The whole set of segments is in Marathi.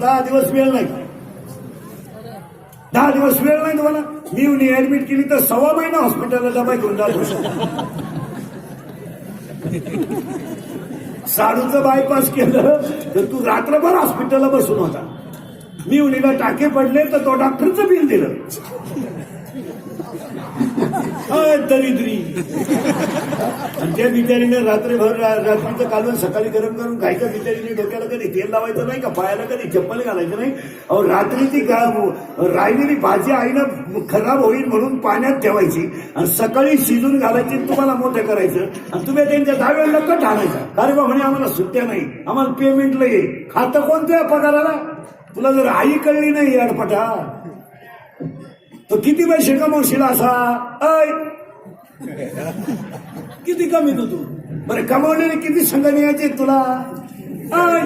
दहा दिवस वेळ नाही. दहा दिवस वेळ नाही तुम्हाला? मी येऊन ऍडमिट केली तर सव्वा महिना हॉस्पिटलला डबा घेऊन जातो साडूचं बायपास केलं तर तू रात्रभर हॉस्पिटलला बसून होता. मी उनीला टाके पडले तर तो डॉक्टरचं बिल दिलं. अय, दरिद्री. आणि त्या बिचारीने रात्रीभर रात्रीचं कालवण सकाळी गरम करून खायचं बिचारीने डोक्याला कधी तेल लावायचं नाही का? पायाला कधी चप्पल घालायचं नाही? अहो रात्री ती राहिलेली भाजी आईनं खराब होईल म्हणून पाण्यात ठेवायची आणि सकाळी शिजून घालायची आणि तुम्हाला मोठं करायचं आणि तुम्ही त्यांच्या दहाव्याला कट आणायचा. अरे बा म्हणे आम्हाला सुट्ट्या नाही. आम्हाला पेमेंटला ये खातं कोणतं पगाराला? तुला जर आई कळली नाही अडपटा तो किती पैसे कमवशील असा? अय किती कमी तू? तू बरं कमावलेले किती संघ यायचे तुला? अय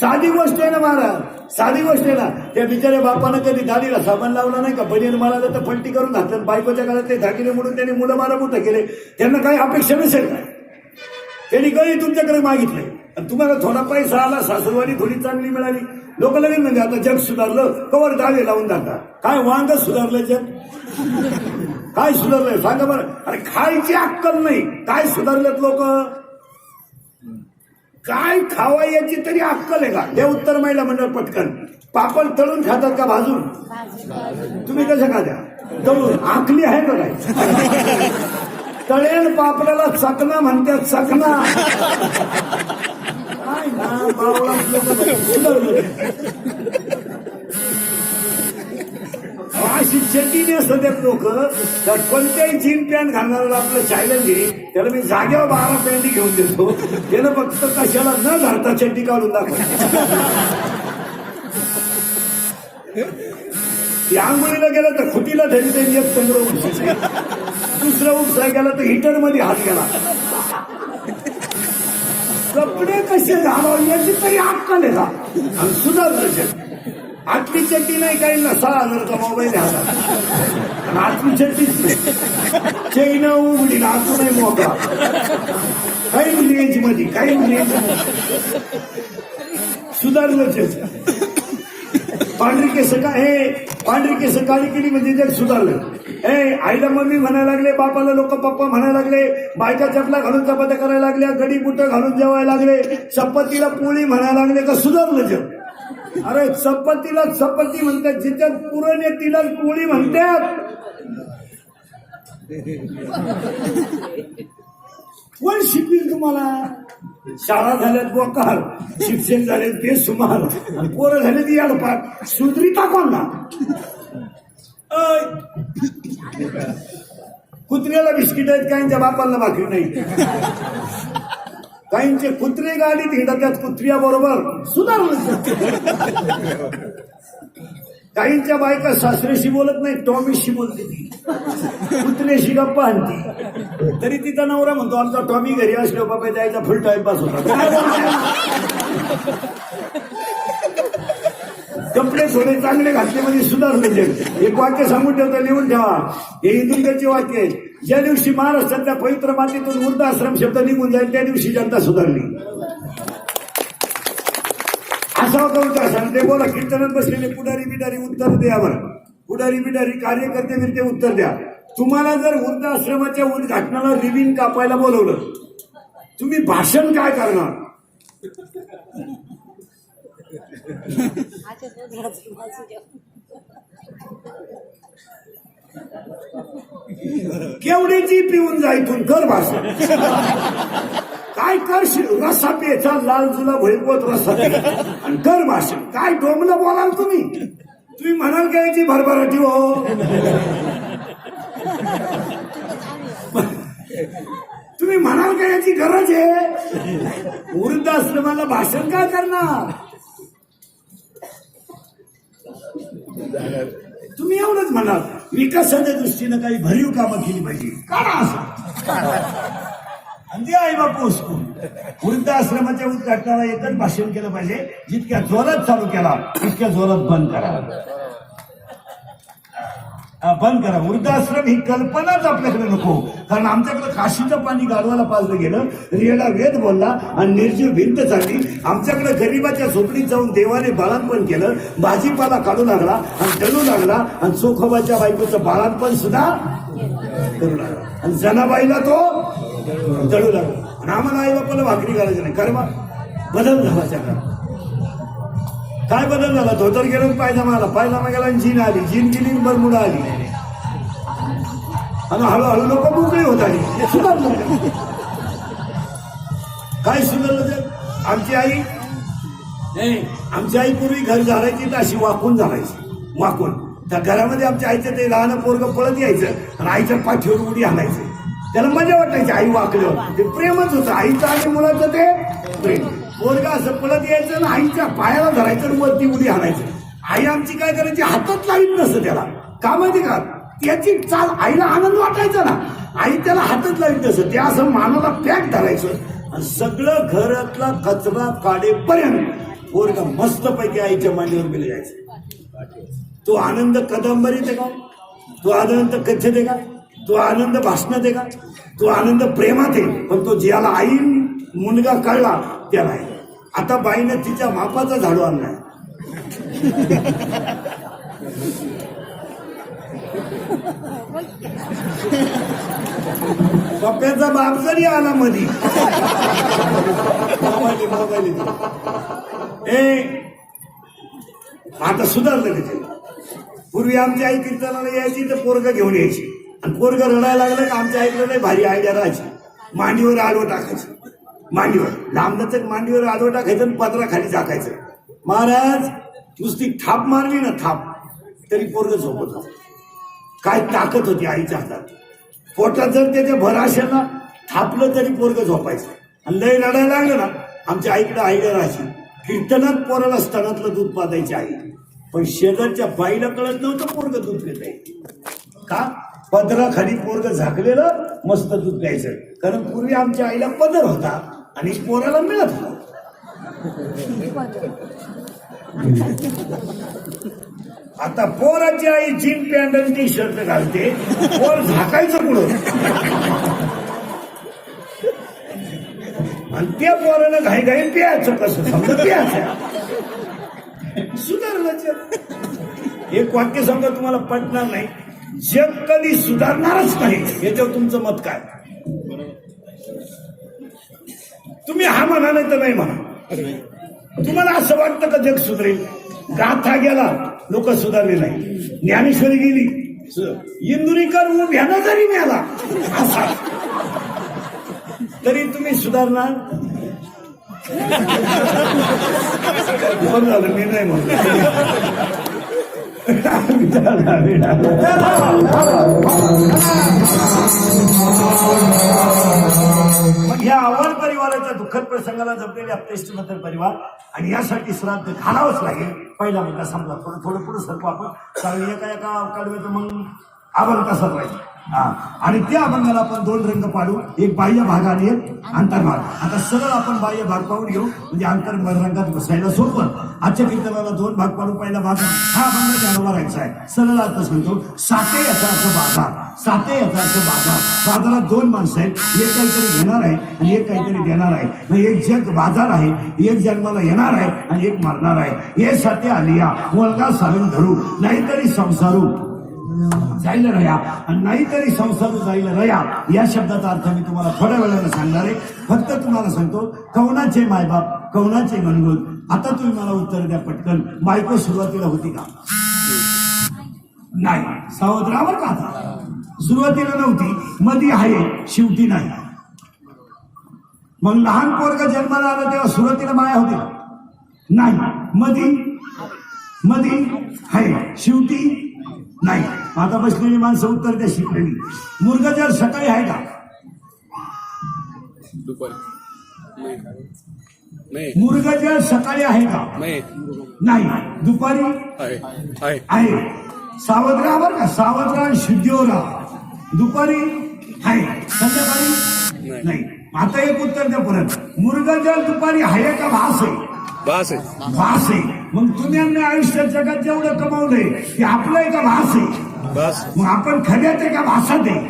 साधी गोष्ट आहे ना महाराज साधी गोष्ट आहे ना. त्या बिचाऱ्या बापानं कधी दाढीला साबण लावला नाही का? बनियन मला तर पलटी करून घातलं बायकोच्या काळात ते धागिने म्हणून त्यांनी मुलं मारा मोठं केले. त्यांना काही अपेक्षा नसेल काय त्यांनी कधी तुमच्याकडे मागितले आणि तुम्हाला थोडा पैसा आला सासरवाडी थोडी चांगली मिळाली. लोक लगेच म्हणजे आता जग सुधारलं कवर दावे लावून जातात काय वांग सुधारलं जग? काय सुधारलंय? सांगा बरं. अरे खायची अक्कल नाही. काय सुधारलेत लोक? काय खावा याची तरी अक्कल आहे का? हे उत्तर महिला मंडळ पटकन. पापड तळून खातात का भाजून? तुम्ही कसं खात्या? तळून. आखली आहे का काय तळेल पापडाला चकना म्हणतात चकना काय ना बावळा लोकं सुधारलं. अशी चटीने सध्यात लोक. तर कोणत्याही जीन पॅन्ट घालणाऱ्याला आपलं चायलेंज आहे. त्याला मी जागेवर बारा पॅन्ट घेऊन देतो. त्यानं फक्त कशाला न घालता चड्डी काढून दाखव आंघोळीला गेला तर खुटीला धरी त्यांनी एक चंद्र उपसाय दुसरा उपसाय गेला तर हिटरमध्ये हात गेला कपडे कसे घालावे याची तरी अक्कल आहे का? आणि सुधारलं आठवी चट्टी नाही काही ना सहा हजारचा मोबाईल आहे आणि आठवी चट्टीच नाही. चैन उघडी नाचू नाही मोकळा. काही रेंजमध्ये काही रेंज सुधारलं जग. पांढरी केस का हे पांढरी केस काळी केली म्हणजे त्यात सुधारलं. ए आईला मम्मी म्हणायला लागले बापाला लोक पप्पा म्हणायला लागले बायका चपला घालून चपात्या करायला लागल्या गडी बुट घालून जेवायला लागले चपातीला पोळी म्हणायला लागले का सुधारलं जेव अरे चपातीला चपाती म्हणतात जिच्यात पुरण आहे तिला पोळी म्हणतात. कोण शिकवील तुम्हाला? शाळा झाल्यात बोकार शिक्षण झाले ते सुमार पोरं झाले ती अडपाट सुधरी कोण ना कुत्र्याला बिस्किट आहेत काहींच्या बापाला भाकरी नाही. काहींचे कुत्रे गाडीत हिंडत त्यात कुत्र्या बरोबर सुधारलं काहींच्या बायका सासऱ्याशी बोलत नाही टॉमीशी बोलते ती. कुत्र्याशी गप्पा आणती तरी तिचा नवरा म्हणतो आमचा टॉमी घरी असलो बाबा जायचा फुल टाइमपास होता. कपडे चांगले घातले म्हणजे सुधारले एक वाक्य सांगून ठेवतो लिहून ठेवा. हे हिंदुंचे वाक्य आहे. ज्या दिवशी महाराष्ट्रातल्या पवित्र मातीतून वृद्धाश्रम शब्द निघून जाईल त्या दिवशी जनता सुधारली. असा होता उत्तर सांगते बोला कीर्तनात बसलेले पुढारी बिडारी उत्तर द्यावर पुढारी बिडारी कार्यकर्ते बिरते उत्तर द्या. तुम्हाला जर वृद्धाश्रमाच्या उद्घाटनाला रिबिन कापायला बोलवलं तुम्ही भाषण काय करणार? केवडीची पिऊन जा इथून कर भाषण काय करशील? रस्सा पेचा लाल जुला भैरवत रस्सा पे. आणि कर भाषण काय डोमलं बोलाल तुम्ही? तुम्ही म्हणाल का याची भरभराटी हो. तुम्ही म्हणाल का याची गरज आहे. वृद्धाश्रमाला भाषण काय करणार? तुम्ही एवढंच म्हणाल विकासाच्या दृष्टीनं काही भरीव कामं केली पाहिजे. काढा असं. आणि ते आई बापू वृद्ध आश्रमाच्या उद्घाटनाला एकच भाषण केलं पाहिजे जितक्या जोरात चालू केला तितक्या जोरात बंद करा बंद करा. वृद्धाश्रम ही कल्पनाच आपल्याकडे नको. कारण आमच्याकडे काशीचं पाणी गाढवाला पाजलं गेलं. रियाला वेद बोलला आणि निर्जीव भिंत झाली आमच्याकडे गरीबाच्या झोपडीत जाऊन देवाने बाळांपण केलं. भाजीपाला काढू लागला आणि जळू लागला आणि चोखोबाच्या बायकोचं बाळांपण सुद्धा करू लागला. आणि जनाबाईला तो जळू लागला. आणि आम्हाला आई बापाला भाकरी करायची नाही. कारण बदल झाला जगात काय बदल झाला? धोतर गेलं पायजामा आला. पायजामा गेला आणि जीन आली. जीन गेली बरमुडा आली. आणि हळूहळू लोक मोकळी होत आली. हे सुधारलं. काय सुधारलं ते? आमची आई नाही. आमची आई पूर्वी घर झाडायची तर अशी वाकून झाडायची. वाकून. त्या घरामध्ये आमच्या आईचं ते लहान पोरग पळत यायचं आणि आईच्या पाठीवर उडी आणायचं. त्याला मजा वाटायची आई वाकल्यावर. ते प्रेमच होतं. आईचं आणि मुलाचं ते प्रेम. पोरगा असं पळत यायचं आणि आईच्या पायाला धरायचं वरती उडी आणायचं. आई आमची काय करायची? हातात लावीत नसतं त्याला. का माहिती का? त्याची चाल आईला आनंद वाटायचा ना. आई त्याला हातात लावीत नसतं. ते असं मानाला पॅक धरायचं. आणि सगळं घरातला कचरा काढेपर्यंत पोरगा मस्तपैकी आईच्या मांडीवर गेले जायचं. तो आनंद कदंबरीत आहे का? तो आनंद कथेत आहे का? तो आनंद भाषणात आहे का? तो आनंद प्रेमात आहे. पण तो ज्याला आई मुलगा कळला त्याला आहे. आता बाईनं तिच्या मापाचा झाडू आणलाय. पप्प्याचा बाप जरी आला मधी. ए आता सुधारलं तिथे पूर्वी आमची आई कीर्तनाला यायची तर पोरग घेऊन यायची. आणि पोरग रडायला लागलं का आमच्या आईकडे नाही भारी आयडिया राहायची. मांडीवर आडवं टाकायचं. मांडीवर. लांबलचक मांडीवर आडवं टाकायचं आणि पत्रा खाली टाकायचं महाराज नुसती थाप मारली ना थाप तरी पोरग झोपत काय ताकद होती आईच्या हातात. पोटात जर त्याच्या भर असेल ना थापलं तरी पोरग झोपायचं. आणि लय रडायला लागलं ना आमच्या आईकडे आईला राहायची कीर्तनात पोराला स्तनातलं दूध पाजायची आई. पण शेजारच्या बाईला कळत नव्हतं पोरग दूध पित आहे. का? पदराखाली पोरग झाकलेलं मस्त दूध प्यायचं. कारण पूर्वी आमच्या आईला पदर होता. आणि पोराला मिळत आता पोराची आई जीन पॅन्ट आणि टी शर्ट घालते. पोर झाकायचं पुढं आणि त्या पोरानं घाई घाई प्यायचं कसं? समजा प्यायचं. सुधारलं एक वाक्य समजा तुम्हाला पटणार नाही. जग कधी सुधारणारच नाही. याच्यावर तुमचं मत काय? तुम्ही हा म्हणा नाही तर नाही म्हणा. तुम्हाला असं वाटतं का जग सुधरेल? गाथा गेला लोक सुधारले नाही. ज्ञानेश्वरी गेली. इंदुरीकर उभ्यानं जरी मिळाला असा. तरी तुम्ही सुधारणार? झालं मी नाही म्हणतो मग या आव्हान परिवाराच्या दुःखद प्रसंगाला जपलेले आपले परिवार आणि यासाठी श्राद्ध घालावंच लागेल. पहिला मुद्दा समजा थोडं थोडं पुढे सरको आपण. कारण एका एका कडव्याचं मग अभंग तसाच राहील हा. आणि त्या अभंगाला आपण दोन रंग पाडू. एक बाह्य भाग आणि एक अंतर्भाग. आता सरळ आपण बाह्य भाग पाहून घेऊ. म्हणजे अंतर्भाग रंगात बसायला सोपं. आजच्या कीर्तनाला दोन भाग पाडू पहिला भाग हा अभंग जाणवायचा म्हणजे राहायचा आहे. सरळ अर्थ सांगतो. साते याचा अर्थ बाजार साते याचा अर्थ बाजार बाजारात दोन माणसं आहेत. एक काहीतरी घेणार आहे आणि एक काहीतरी देणार आहे. मग एक जग बाजार आहे. एक जन्माला येणार आहे आणि एक मरणार आहे. हे साते आलिया. मुलगा सारून धरू. नाहीतरी संसारू. जाईल रया? आणि नाहीतरी संसार जाईल रया? या शब्दाचा अर्थ मी तुम्हाला थोड्या वेळानं सांगणार आहे. फक्त तुम्हाला सांगतो कवनाचे मायबाप कवनाचे मनगुल आता तुम्ही मला उत्तर द्या पटकन. बायको सुरुवातीला होती का? नाही. सावत्रावर का आता? सुरुवातीला नव्हती. मधी आहे शेवटी नाही. मग लहान पोरग जन्माला आलं तेव्हा सुरुवातीला माया होती नाही. मधी? मधी आहे शेवटी नाही. आता बसलेली माणसं उत्तर द्या शिकलेली. मुलगा जर सकाळी आहे का? मुलगा जर सकाळी आहे का? नाही. दुपारी? आहे. सावधरावर का. सावधरा शुद्धीवर. राहा. दुपारी? आहे. संध्याकाळी? नाही. आता एक उत्तर द्या परत मुलगा जर दुपारी आहे का? भास आहे. बास आहे. भास आहे. मग तुम्ही आम्ही आयुष्यात जगात जेवढं कमावलंय ते आपलं आहे का भास आहे बस. मग आपण खऱ्यात आहे का भासात आहे.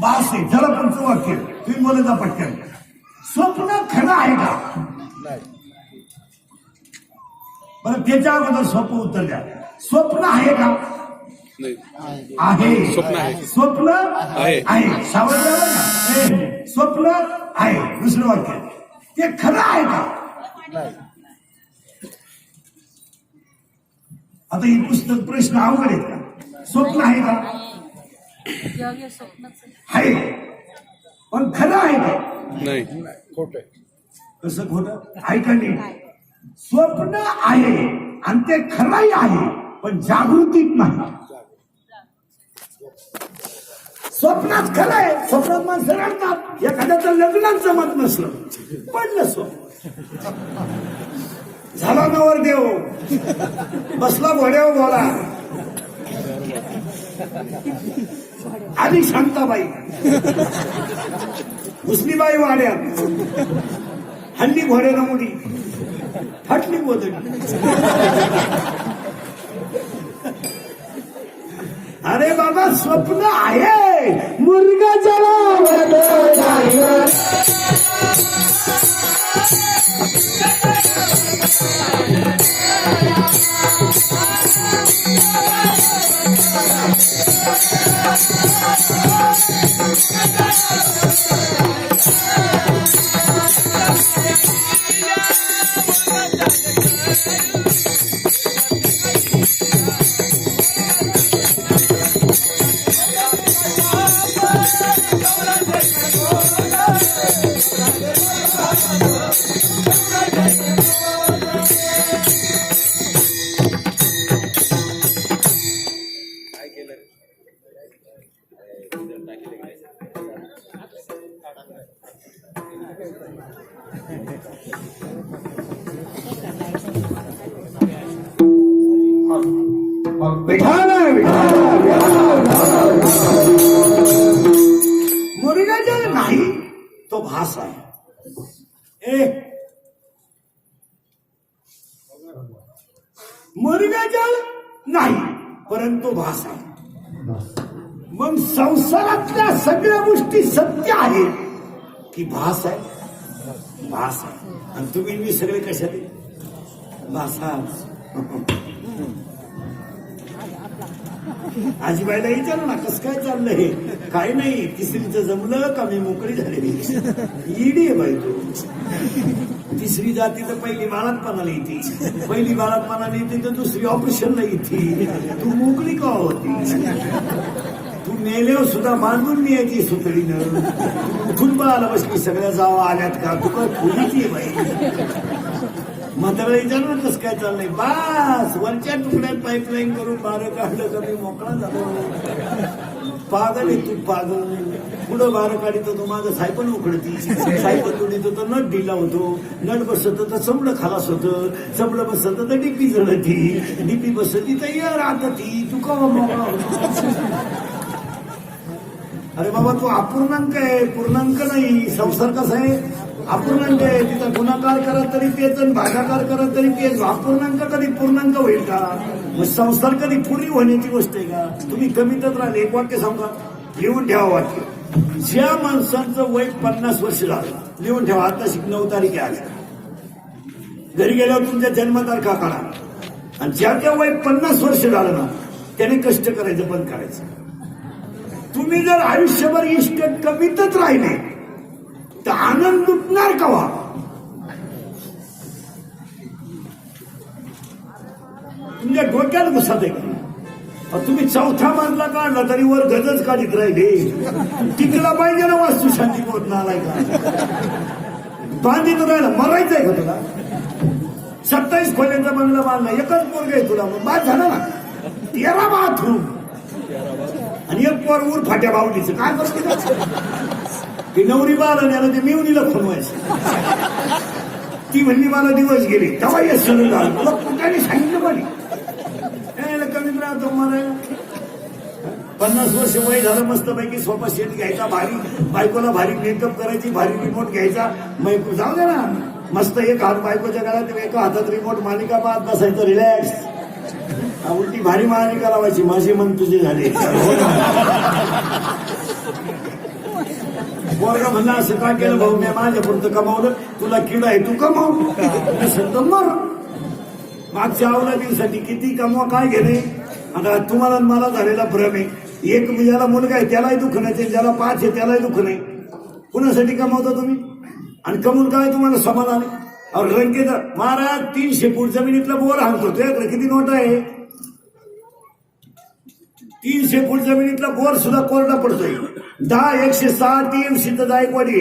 भास आहे जरा पुढचं वाक्य तुम्ही बोलायचा पटकन. स्वप्न खरं आहे का? बरं त्याच्या अगोदर स्वप्न उत्तर द्या. स्वप्न आहे का? नाही. आहे. स्वप्न आहे. हे, स्वप्न आहे. दुसरं वाक्य. ते खरं आहे का? आता ही पुस्तक प्रश्न अवघड आहेत का? स्वप्न आहे का? जग स्वप्नच आहे. पण खरं आहे का? नाही. कसं खोटं? ऐका नाही? स्वप्न आहे आणि ते खरंही आहे पण जागृतीत नाही. स्वप्नात खरं आहे. स्वप्नात माणसं रडतात. एखाद्याचं लग्नात जमत नसलं. पडलं स्वप्न. झाला नवर देव. बसला घोड्यावर बोला. आली शांताबाई. मुसलीबाई वाड्या. हल्ली घोड्याला मुडी फाटली गोदडी अरे बाबा स्वप्न आहे. मुलगा विठाल मुलगा जर नाही तो भास आहे. ए. मुर्गा जल नाही परंतु भास आहे. मग संसारातल्या सगळ्या गोष्टी सत्य आहेत. की भास आहे? भास आहे. आणि तुम्ही मी सगळे कशाले भासा आजीबाईला विचारू ना कसं काय चाललंय? हे काय नाही तिसरीचं जमलं का मी मोकळी झालेली? ईडी आहे बाई तू. तिसरी जाती तर पहिली बाळातपणाला येते. पहिली बाळातपणाला येते तर दुसरी ऑपरेशनला येते. तू मोकळी का होती? तू मेल्यावर सुद्धा बांधून मी यायची सुतळीनं उठून बाळाला बसली सगळ्या जावा आल्यात का? तू काय खोलीची बाई? म्हातारा विचारलं कसं काय चाललंय? बास वरच्या तुकड्यात पाईपलाईन करून बारं काढलं का मी मोकळा झालो. पागल आहे तू पागल. पुढं बारं काढितो तो? माझं सायपण उकडती सायपण तुडीत तर नट ढिला होतो. नट बसत तर चमडं खालास होतं. चमडं बसत तर डिपी जळती. डिपी बसती तर य राहत ती तू का मोकळा होतो. अरे बाबा तू अपूर्णांक आहे. पूर्णांक नाही. संसार कसा आहे? अपूर्णांक आहे तिथं गुणाकार करत तरी तेच आणि भागाकार करत तरी तेच. अपूर्णांक कधी पूर्णांक होईल का? मग संसार कधी पूर्ण होण्याची गोष्ट आहे का? तुम्ही कमीतच राहिले एक वाक्य सांगा. लिहून ठेवा वाक्य. ज्या माणसांचं वय पन्नास वर्ष झालं लिहून ठेवा आता शिक नऊ तारीख आहे घरी गेल्यावर तुमच्या जन्मतारखा काढा. आणि ज्याच्या वय पन्नास वर्ष झालं ना त्याने कष्ट करायचं बंद करायचं. तुम्ही जर आयुष्यभर इष्ट कमीतच राहिले तर आनंद लुटणार कवा? तुमच्या डोक्यात घुसत आहे तुम्ही चौथा मजला काढला तरी वर गजच काढीत राहिले. टिकला पाहिजे ना वास्तू शांती होत नालाय का बांधित राहिला मरायचंय का तुला? सत्तावीस खोल्यांचा बंगला बांधला एकच पोरग आहे तुला मग बाद झाला ना. तेरा बाथरूम आणि एक पोर ऊर फाट्या बावलीचं. काय करते ती नवरी बाल आणि ते मेवणीला खुणवायचं ती म्हणली मला दिवस गेले. तेव्हा या सगळं झालं. मला कुठ्याने सांगितलं पाणी यायला कमीत राहतो मला पन्नास वर्ष वय झालं मस्त पैकी सोफा सेट घ्यायचा भारी बायकोला भारी मेकअप करायची भारी रिमोट घ्यायचा. मग जाऊ दे ना. मस्त एक हात बायकोच्या घरात एका हातात रिमोट मालिका पाहत बसायचं रिलॅक्स उलटी भारी मालिका लावायची. माझे मन तुझे झाले. पोरगा म्हणला असं का केलं भाऊ? मी माझ्या पुरतं कमावलं. तुला किडा आहे तू कमाव. नसेल तर मर. मागच्या अवलादीसाठी किती कमवा काय घेणे? आता तुम्हाला मला झालेला भ्रम आहे. एक ज्याला मुलगा आहे त्यालाही दुःख नाही. ज्याला पाच आहे त्यालाही दुःख नाही. कुणासाठी कमावता तुम्ही? आणि कमवून काय तुम्हाला समाधान आले अहो रंगेत महाराज तीनशे फूट जमिनीतला बोर हाणतो तुझ्याकडे किती नोट आहे? तीनशे फूट जमिनीतला बोर सुद्धा कोरडा पडतोय. दहा एकशे सहा तीन तर जायकवाडी.